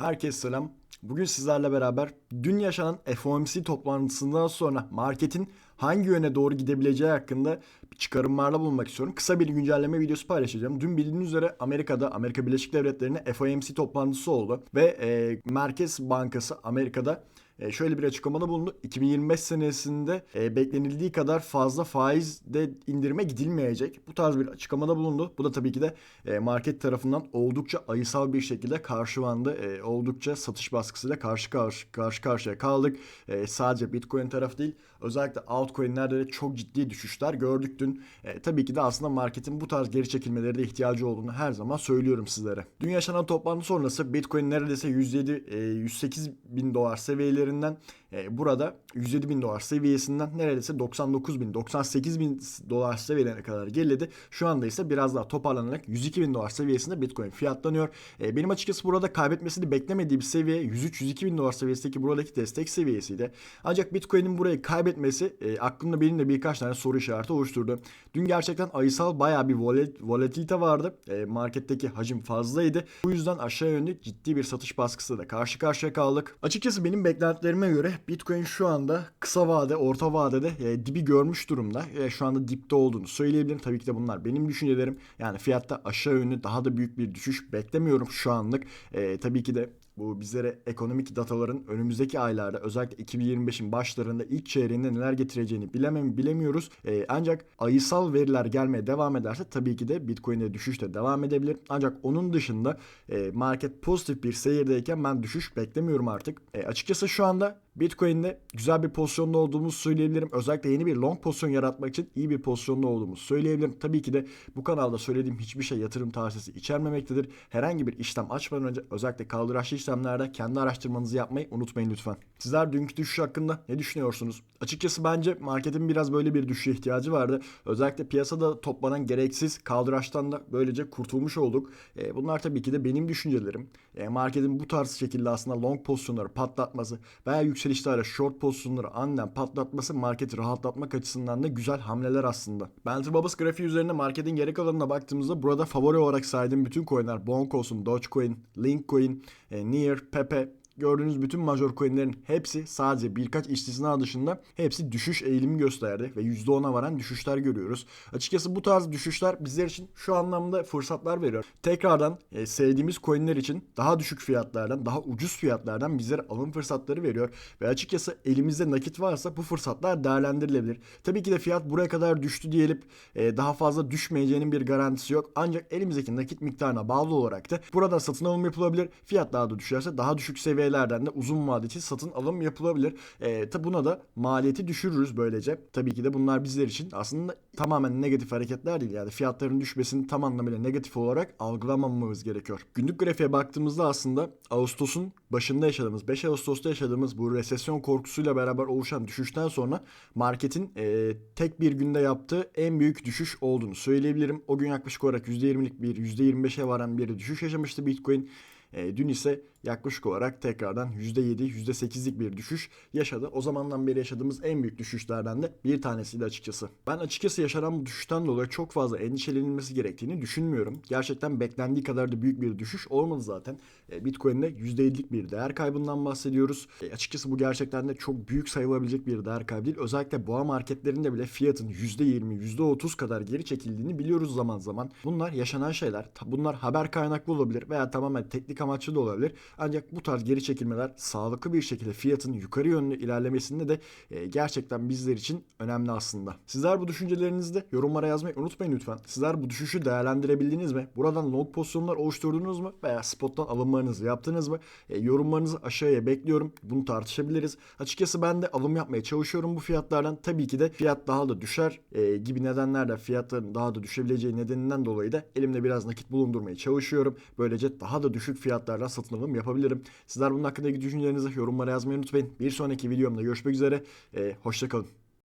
Herkese selam. Bugün sizlerle beraber dün yaşanan FOMC toplantısından sonra marketin hangi yöne doğru gidebileceği hakkında bir çıkarımlarda bulunmak istiyorum. Kısa bir güncelleme videosu paylaşacağım. Dün bildiğiniz üzere Amerika'da Amerika Birleşik Devletleri'nde FOMC toplantısı oldu ve e, Merkez Bankası Amerika'da şöyle bir açıklamada bulundu. 2025 senesinde e, beklenildiği kadar fazla faizde indirime gidilmeyecek. Bu tarz bir açıklamada bulundu. Bu da tabii ki de e, market tarafından oldukça ayısal bir şekilde karşılandı. E, oldukça satış baskısıyla karşı karşı, karşı karşıya kaldık. E, sadece Bitcoin tarafı değil özellikle altcoin'lerde de çok ciddi düşüşler gördük dün. E, tabii ki de aslında marketin bu tarz geri çekilmeleri de ihtiyacı olduğunu her zaman söylüyorum sizlere. Dün yaşanan toplantı sonrası Bitcoin neredeyse 107 e, 108 bin dolar seviyelerinden e, burada 107 bin dolar seviyesinden neredeyse 99 bin 98 bin dolar seviyelerine kadar geriledi. Şu anda ise biraz daha toparlanarak 102 bin dolar seviyesinde Bitcoin fiyatlanıyor. E, benim açıkçası burada kaybetmesini beklemediğim seviye 103-102 bin dolar seviyesindeki buradaki destek seviyesiydi. Ancak Bitcoin'in burayı kaybetmesi e, aklımda benim de birkaç tane soru işareti oluşturdu. Dün gerçekten ayısal bayağı bir volat volatilite vardı. E, marketteki hacim fazlaydı. Bu yüzden aşağı yönlü ciddi bir satış baskısı da karşı karşıya kaldık. Açıkçası benim beklentilerime göre Bitcoin şu anda kısa vade, orta vadede e, dibi görmüş durumda. E, şu anda dipte olduğunu söyleyebilirim. Tabii ki de bunlar benim düşüncelerim. Yani fiyatta aşağı yönlü daha da büyük bir düşüş beklemiyorum şu anlık. E, tabii ki de bu bizlere ekonomik dataların önümüzdeki aylarda özellikle 2025'in başlarında ilk çeyreğinde neler getireceğini bilemem bilemiyoruz. Ee, ancak ayısal veriler gelmeye devam ederse tabii ki de Bitcoin'de düşüş de devam edebilir. Ancak onun dışında e, market pozitif bir seyirdeyken ben düşüş beklemiyorum artık. E, açıkçası şu anda Bitcoin'de güzel bir pozisyonda olduğumuzu söyleyebilirim. Özellikle yeni bir long pozisyon yaratmak için iyi bir pozisyonda olduğumuzu söyleyebilirim. Tabii ki de bu kanalda söylediğim hiçbir şey yatırım tavsiyesi içermemektedir. Herhangi bir işlem açmadan önce özellikle kaldıraçlı işlemlerde kendi araştırmanızı yapmayı unutmayın lütfen. Sizler dünkü düşüş hakkında ne düşünüyorsunuz? Açıkçası bence marketin biraz böyle bir düşüşe ihtiyacı vardı. Özellikle piyasada toplanan gereksiz kaldıraçtan da böylece kurtulmuş olduk. E, bunlar tabii ki de benim düşüncelerim. E, marketin bu tarz şekilde aslında long pozisyonları patlatması veya yükselişlerle short pozisyonları aniden patlatması marketi rahatlatmak açısından da güzel hamleler aslında. Banter Babas grafiği üzerinde marketin geri kalanına baktığımızda burada favori olarak saydığım bütün coinler Bonk olsun, Dogecoin, Linkcoin, e, Near, Pepe, gördüğünüz bütün major coinlerin hepsi sadece birkaç istisna dışında hepsi düşüş eğilimi gösterdi ve %10'a varan düşüşler görüyoruz. Açıkçası bu tarz düşüşler bizler için şu anlamda fırsatlar veriyor. Tekrardan e, sevdiğimiz coinler için daha düşük fiyatlardan, daha ucuz fiyatlardan bizlere alım fırsatları veriyor ve açıkçası elimizde nakit varsa bu fırsatlar değerlendirilebilir. Tabii ki de fiyat buraya kadar düştü diyelim e, daha fazla düşmeyeceğinin bir garantisi yok. Ancak elimizdeki nakit miktarına bağlı olarak da burada satın alım yapılabilir. Fiyat daha da düşerse daha düşük seviyeye seviyelerden de uzun vadeli satın alım yapılabilir. E, tabi buna da maliyeti düşürürüz böylece. Tabii ki de bunlar bizler için aslında tamamen negatif hareketler değil. Yani fiyatların düşmesini tam anlamıyla negatif olarak algılamamamız gerekiyor. Günlük grafiğe baktığımızda aslında Ağustos'un başında yaşadığımız 5 Ağustos'ta yaşadığımız bu resesyon korkusuyla beraber oluşan düşüşten sonra marketin e, tek bir günde yaptığı en büyük düşüş olduğunu söyleyebilirim. O gün yaklaşık olarak %20'lik bir %25'e varan bir düşüş yaşamıştı Bitcoin. E, dün ise yaklaşık olarak tekrardan %7, %8'lik bir düşüş yaşadı. O zamandan beri yaşadığımız en büyük düşüşlerden de bir tanesiydi açıkçası. Ben açıkçası yaşanan bu düşüşten dolayı çok fazla endişelenilmesi gerektiğini düşünmüyorum. Gerçekten beklendiği kadar da büyük bir düşüş olmadı zaten. E, Bitcoin'de %7'lik bir değer kaybından bahsediyoruz. E, açıkçası bu gerçekten de çok büyük sayılabilecek bir değer kaybı değil. Özellikle boğa marketlerinde bile fiyatın %20, %30 kadar geri çekildiğini biliyoruz zaman zaman. Bunlar yaşanan şeyler. Bunlar haber kaynaklı olabilir veya tamamen teknik amaçlı da olabilir. Ancak bu tarz geri çekilmeler sağlıklı bir şekilde fiyatın yukarı yönlü ilerlemesinde de e, gerçekten bizler için önemli aslında. Sizler bu düşüncelerinizi de yorumlara yazmayı unutmayın lütfen. Sizler bu düşüşü değerlendirebildiniz mi? Buradan long pozisyonlar oluşturdunuz mu? Veya spottan alımlarınızı yaptınız mı? E, yorumlarınızı aşağıya bekliyorum. Bunu tartışabiliriz. Açıkçası ben de alım yapmaya çalışıyorum bu fiyatlardan. Tabii ki de fiyat daha da düşer e, gibi nedenlerle fiyatların daha da düşebileceği nedeninden dolayı da elimde biraz nakit bulundurmaya çalışıyorum. Böylece daha da düşük fiyatlarla satın alım yapabilirim. Sizler bunun hakkındaki düşüncelerinizi yorumlara yazmayı unutmayın. Bir sonraki videomda görüşmek üzere. E, hoşçakalın.